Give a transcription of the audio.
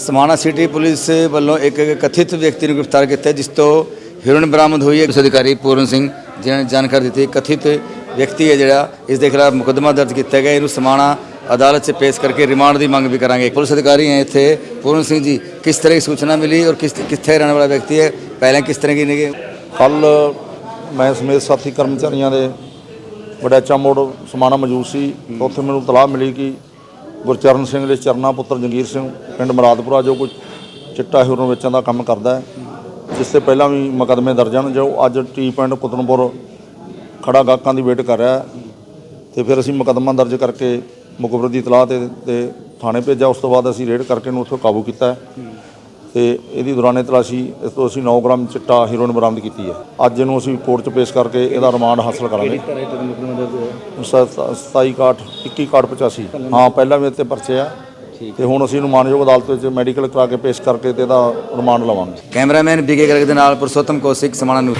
Samana city police ਵੱਲੋਂ ਇੱਕ ਕਥਿਤ ਵਿਅਕਤੀ ਨੂੰ ਗ੍ਰਿਫਤਾਰ ਕੀਤਾ ਜਿਸ ਤੋਂ ਹੀਰੋਇਨ ਬਰਾਮਦ ਹੋਈ ਹੈ। ਪੁਲਿਸ ਅਧਿਕਾਰੀ ਪੂਰਨ ਸਿੰਘ ਜਿਨ੍ਹਾਂ ਨੇ ਜਾਣਕਾਰੀ ਦਿੱਤੀ ਕਥਿਤ ਵਿਅਕਤੀ ਹੈ ਜਿਹੜਾ ਇਸ ਦੇ ਖਿਲਾਫ ਮੁਕੱਦਮਾ ਦਰਜ ਕੀਤਾ ਗਿਆ ਇਹਨੂੰ ਸਮਾਣਾ ਅਦਾਲਤ 'ਚ ਪੇਸ਼ ਕਰਕੇ ਰਿਮਾਂਡ ਦੀ ਮੰਗ ਵੀ ਕਰਾਂਗੇ। ਪੁਲਿਸ ਅਧਿਕਾਰੀ ਹੈ ਇੱਥੇ। ਪੂਰਨ ਸਿੰਘ ਜੀ ਕਿਸ ਤਰ੍ਹਾਂ ਦੀ ਸੂਚਨਾ ਮਿਲੀ ਔਰ ਕਿਸ ਕਿੱਥੇ ਰਹਿਣ ਵਾਲਾ ਵਿਅਕਤੀ ਹੈ? ਪਹਿਲਾਂ ਕਿਸ ਤਰ੍ਹਾਂ ਕੀ ਨੇਗੇ? ਕੱਲ ਮੈਂ ਸਮੇਤ ਸਾਥੀ ਕਰਮਚਾਰੀਆਂ ਦੇ ਵਡੈਚਾ ਮੋੜ ਸਮਾਣਾ ਮੌਜੂਦ ਸੀ। ਉੱਥੇ ਮੈਨੂੰ ਤਲਾਹ ਮਿਲੀ ਕਿ ਗੁਰਚਰਨ ਸਿੰਘ ਦੇ ਚਰਨਾ ਪੁੱਤਰ ਜੰਗੀਰ ਸਿੰਘ, ਪਿੰਡ ਮਰਾਦਪੁਰਾ, ਜੋ ਕੋਈ ਚਿੱਟਾ ਹੀਰੋਨ ਵੇਚਣ ਦਾ ਕੰਮ ਕਰਦਾ ਹੈ। ਜਿਸ ਤੇ ਪਹਿਲਾਂ ਵੀ ਮੁਕੱਦਮੇ ਦਰਜ ਹਨ, ਜੋ ਅੱਜ ਟੀ ਪਿੰਡ ਕੁਤਨਪੁਰ ਖੜਾ ਗਾਹਕਾਂ ਦੀ ਵੇਟ ਕਰ ਰਿਹਾ ਹੈ। ਤੇ ਫਿਰ ਅਸੀਂ ਮੁਕੱਦਮਾ ਦਰਜ ਕਰਕੇ ਮੁਕਬਰ ਦੀ ਤਲਾਹ ਤੇ ਥਾਣੇ ਭੇਜਿਆ। ਉਸ ਤੋਂ ਬਾਅਦ ਅਸੀਂ ਰੇਡ ਕਰਕੇ ਇਹਨੂੰ ਉੱਥੋਂ ਕਾਬੂ ਕੀਤਾ ਤੇ ਇਹਦੀ ਦੌਰਾਨੇ ਤਲਾਸ਼ੀ ਇਸ ਤੋਂ ਅਸੀਂ 9 ਗ੍ਰਾਮ ਚਿੱਟਾ ਹੀਰੋਇਨ ਬਰਾਮਦ ਕੀਤੀ ਹੈ। ਅੱਜ ਇਹਨੂੰ ਅਸੀਂ ਕੋਰਟ 'ਚ ਪੇਸ਼ ਕਰਕੇ ਇਹਦਾ ਰਿਮਾਂਡ ਹਾਸਲ ਕਰਾਂਗੇ। 27 ਕਾਠ 21 ਕਾਠ 85 ਹਾਂ ਪਹਿਲਾਂ ਵੀ ਇੱਥੇ ਪਰਚੇ ਆ। ਤੇ ਹੁਣ ਅਸੀਂ ਇਹਨੂੰ ਮਾਨਯੋਗ ਅਦਾਲਤ ਵਿੱਚ ਮੈਡੀਕਲ ਕਰਾ ਕੇ ਪੇਸ਼ ਕਰਕੇ ਤੇ ਇਹਦਾ ਰਿਮਾਂਡ ਲਵਾਂਗੇ। ਕੈਮਰਾਮੈਨ ਬੀਕੇ ਗਰਗ ਦੇ ਨਾਲ ਪੁਰਸ਼ੋਤਮ ਕੌਸ਼ਿਕ ਸਮਾਣਾ ਨੂੰ